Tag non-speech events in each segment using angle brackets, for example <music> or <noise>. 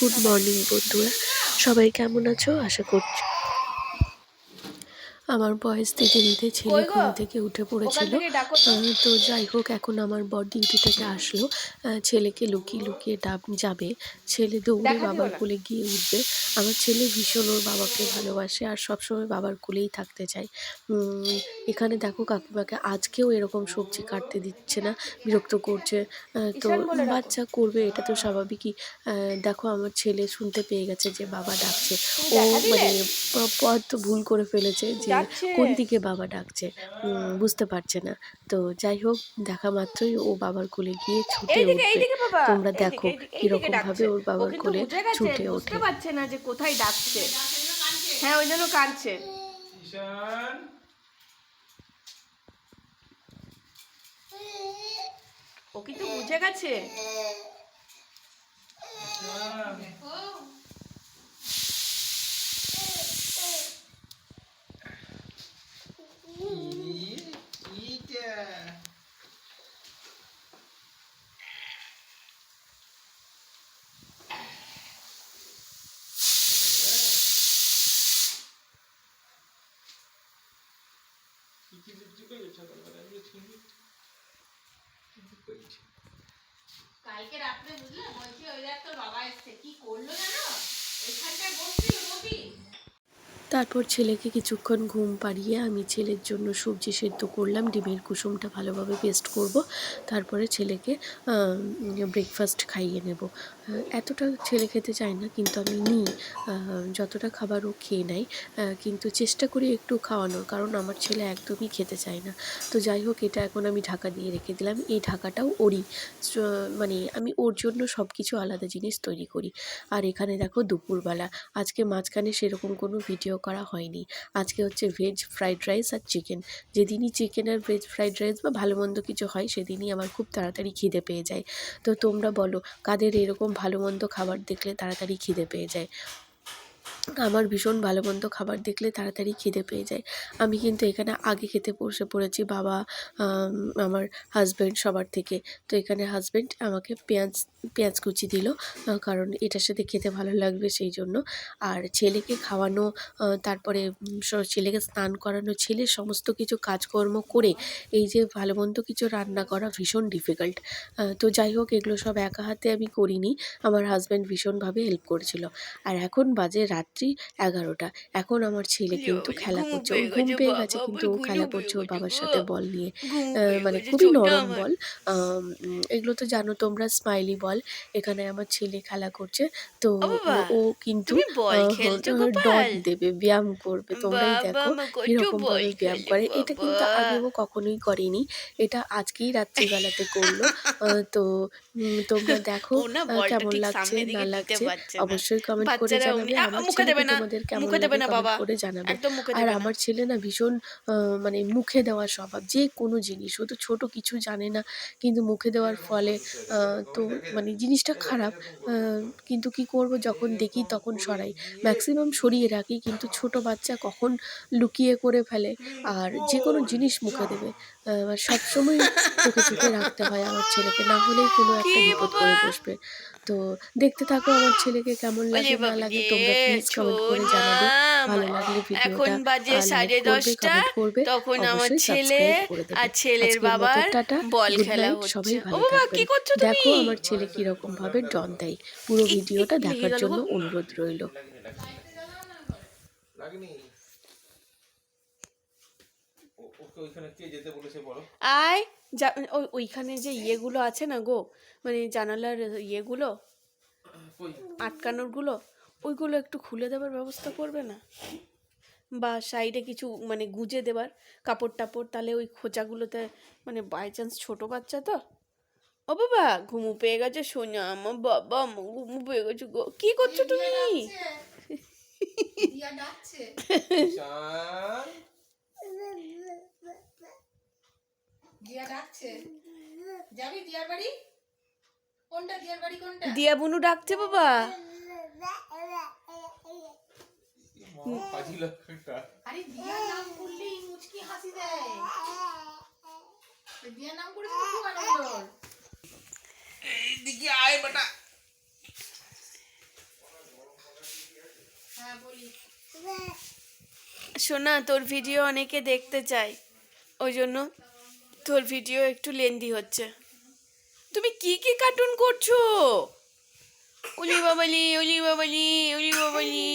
Good morning বন্ধুরা। সবাই কেমন আছো? আশা করছি আমার বয়স দিতে দিতে ছেলে ঘুম থেকে উঠে পড়েছিল। থেকে তো। যাই হোক এখন আমার বর ডিউটি থেকে আসলো। ছেলেকে লুকিয়ে লুকিয়ে ডাব যাবে। ছেলে দৌড়ে বাবার কোলে গিয়ে উঠবে। আমার ছেলে ভীষণ ওর বাবাকে ভালোবাসে আর সবসময় বাবার কোলেই থাকতে চায়। এখানে দেখো কাকিমাকে আজকেও এরকম সবজি কাটতে দিচ্ছে না বিরক্ত করছে। তো। বাচ্চা করবে এটা তো স্বাভাবিকই। দেখো আমার ছেলে শুনতে পেয়ে গেছে যে বাবা ডাকছে। ও মানে পথ তো ভুল করে ফেলেছে যে। কোন দিকে বাবা ডাকছে বুঝতে পারছে না। তো যাই হোক দেখা মাত্রই ও বাবার কোলে গিয়ে ছুটে উঠবে। তোমরা দেখো কীরকম। ভাবে ওর বাবার কোলে ছুটে বুঝতে পারছে না যে কোথায় ডাকছে। হ্যাঁ ওই জন্য কাঁদছে। ও কিন্তু বুঝে গেছে। কি লিপটি করে সকালবেলা আমি শুনি কইছি কালকে রাত্রে বুঝলে বলছি ওই দেখ তোর বাবা এসছে। কি করল জানো? এখানটায় বসছিল ববি তারপর ছেলেকে কিছুক্ষণ ঘুম পাড়িয়ে আমি ছেলের জন্য সবজি সেদ্ধ করলাম, ডিমের কুসুমটা ভালোভাবে পেস্ট করব, তারপরে ছেলেকে ব্রেকফাস্ট খাইয়ে নেব। এতটা ছেলে খেতে চায় না, কিন্তু আমি নিই। যতটা খাবার ও খেয়ে নেয় কিন্তু চেষ্টা করি একটু খাওয়ানোর, কারণ আমার ছেলে একদমই খেতে চায় না। তো যাই হোক, এটা এখন আমি ঢাকা দিয়ে রেখে দিলাম। এই ঢাকাটাও ওরই মানে আমি ওর জন্য সব কিছু আলাদা জিনিস তৈরি করি। আর এখানে দেখো দুপুরবেলা, আজকে মাঝখানে সেরকম কোনো ভিডিও করা হয়নি। আজকে হচ্ছে ভেজ ফ্রাইড রাইস আর চিকেন যেদিনই চিকেন আর ভেজ ফ্রাইড রাইস বা ভালো মন্দ কিছু হয়, সেদিনই আমার খুব তাড়াতাড়ি খিদে পেয়ে যায়। তো তোমরা বলো, কাদের এরকম ভালো মন্দ খাবার দেখলে তাড়াতাড়ি খিদে পেয়ে যায়? আমার ভীষণ ভালো মন্দ খাবার দেখলে তাড়াতাড়ি খিদে পেয়ে যায়। আমি কিন্তু এখানে আগে খেতে বসে পড়েছি বাবা আমার হাজব্যান্ড সবার থেকে। তো এখানে হাজব্যান্ড আমাকে পেঁয়াজ পেঁয়াজ কুচি দিল কারণ এটার সাথে খেতে ভালো লাগবে সেই জন্য। আর ছেলেকে খাওয়ানো তারপরে ছেলেকে স্নান করানো ছেলের সমস্ত কিছু কাজকর্ম করে এই যে ভালো মন্দ কিছু রান্না করা ভীষণ ডিফিকাল্ট তো যাই হোক, এগুলো সব একা হাতে আমি করিনি। আমার হাজব্যান্ড ভীষণভাবে হেল্প করেছিল। আর এখন বাজে রাত্রি এগারোটা। এখন আমার ছেলে কিন্তু খেলা করছে। ওর ঘুম পেয়ে গেছে কিন্তু ও খেলা করছে ওর বাবার সাথে বল নিয়ে। মানে খুবই নরম বল। এগুলো তো জানো তোমরা স্মাইলি বল। এখানে আমার ছেলে খেলা করছে তো ও কিন্তু? ডট দেবে ব্যায়াম করবে। তোমরাই দেখো কীরকম ভাবে ব্যায়াম করে। এটা কিন্তু। আগে ও কখনোই করেনি। এটা আজকেই রাত্রিবেলাতে করল। <laughs> তো তোমরা দেখো কেমন লাগছে না লাগছে অবশ্যই কমেন্ট করে জানাবে আমার তোমাদের কেমন লাগে। করে জানাবে। আর আমার ছেলে না ভীষণ মানে মুখে দেওয়ার স্বভাব যে কোনো জিনিস ও তো ছোট কিছু জানে না কিন্তু মুখে দেওয়ার ফলে তো মানে জিনিসটা খারাপ আহ, কিন্তু কি করব যখন দেখি তখন সরাই। ম্যাক্সিমাম সরিয়ে রাখি কিন্তু ছোট বাচ্চা কখন লুকিয়ে করে ফেলে আর যে কোনো জিনিস মুখে দেবে। সবসময় চোখে চোখে রাখতে হয় আমার ছেলেকে। না হলেই কোনো একটা বিপদ করে বসবে। তো দেখতে থাকো আমার ছেলেকে কেমন লাগে না লাগে তোমরা প্লিজ কমেন্ট করে জানাবে। ভালো লাগলে ভিডিওটা এখন বাজে সাড়ে দশটা। তখন আমার ছেলে আর ছেলের বাবার বল খেলা হচ্ছে সবাই ভালো থাকবেন। দেখো আমার ছেলে কীরকম ভাবে ডন দেয়। পুরো ভিডিওটা দেখার জন্য অনুরোধ রইল। ওইখানে কে যেতে বলেছে বলো? আয় যা ওই ওইখানে যে ইয়েগুলো আছে না গো মানে জানালার ইয়েগুলো কই? আটকানোরগুলো ওইগুলো একটু খুলে দেওয়ার ব্যবস্থা করবে না? বা সাইডে কিছু মানে গুজে দেবার কাপড় টাপড় তাহলে ওই খোঁচাগুলোতে মানে বাই চান্স ছোটো বাচ্চা তো? ও বাবা ঘুমু পেয়ে গেছে সোনা আমার বাবা আমার ঘুমু পেয়ে গেছে গো। কি করছ তুমি? দিয়া ডাকছে। ঈশান দিয়া ডাকছে যাবি দিয়ার বাড়ি? কোনটা দিয়ার বাড়ি কোনটা? দিয়া বুনু ডাকছে বাবা। মা পাজি লোকটা আরে দিয়ার নাম করলেই মুচকি হাসি দেয়। দিয়ার নাম করে খুব আনন্দ এইদিকে আয় বেটা। বলি। শোনা তোর ভিডিও অনেকে দেখতে চায়। ওই জন্য তোর ভিডিও একটু লেন্দি হচ্ছে। তুমি কি কি কার্টুন করছ? উলি বাবালি উলি বাবালি উলি বাবালি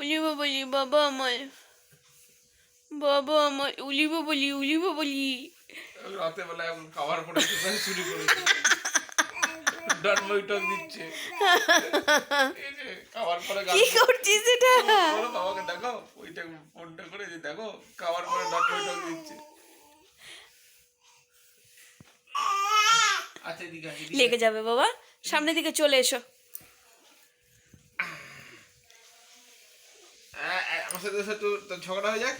উলি বাবালি বাবা আমার বাবা আমার উলি বাবালি উলি বাবালি। রাতে বেলা এখন খাবার পরে শুরু করেছে। ডান দিচ্ছে। খাবার পরে কি করছিস এটা? বাবাকে দেখো ওইটা ফোনটা করে যে দেখো খাবার পরে ডান দিচ্ছে। লেগে যাবে বাবা। সামনের দিকে চলে এসো। আমার সাথে ঝগড়া হয়ে যাক।